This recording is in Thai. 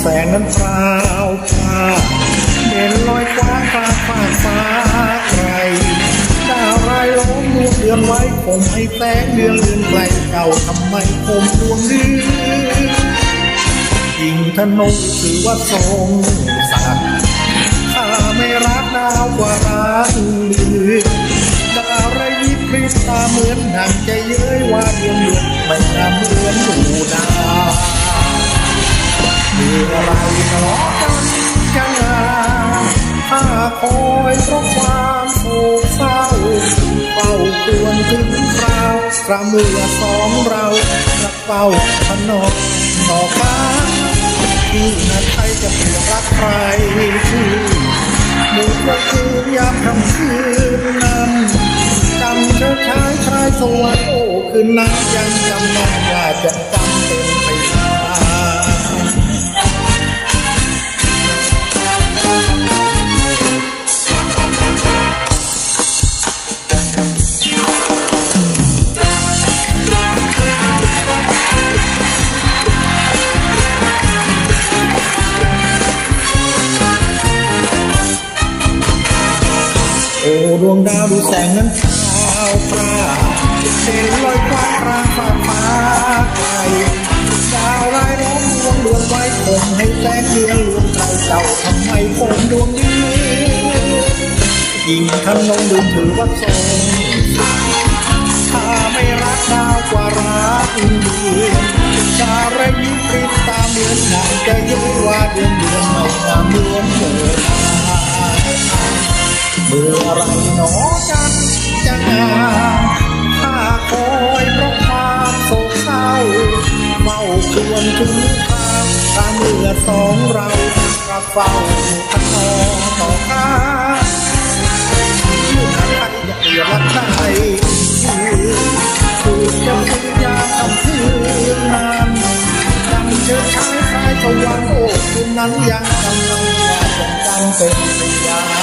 แสงนั้นพราวพาเด่นลอยฟ้าฟ้าฟ้าฟ้าไกลดาวรายล้อมดวงเดือนไว้ผมให้แสงเดือนเดือนไกลเก่าทำไมผมดวงเดือนยิงธนงถือว่าทรงศักดิ์ ถึงคราวกระเมือสองเราระเป้าถนอกนอฟ้าที่นั้นใครจะเปลี่ยนรักใครที่หมู่ก็คืนยามค่ำคืนนั้นจำเธอชายชายสวรรค์โอ้คืนนั้นยังจำได้ว่าจะจำเป็น ดวงดาวดูแสงนั้นเช้าพราเด่นลอยฟ้ากลางฟ้าฟ้าไกลดาวรายล้อมดวงดวงไว้คงให้แสงเดือนลวงเก่าเจ้าทำไมผมดวงนี้ยิ่งทำนงดูถือว่าทรงถ้าไม่รักดาวกว่ารักเดือนดาวไรยิบริบตาเหมือนหนังจะยืนว่าเดือน หนอกันจะงาถ้าคอยเพราะความโศกเศร้าเฝ้าควรถึงคราวตาเมื่อสองเรากรับเฝ้าทันอต่อข้าอยู่ทางใครอยากเรียนรักใครคือจะพยายามทำคืนนั้นยังเจอชายชายตะวันโอ้คืนนั้นยังกำลังว่าจะจำเป็นพยาน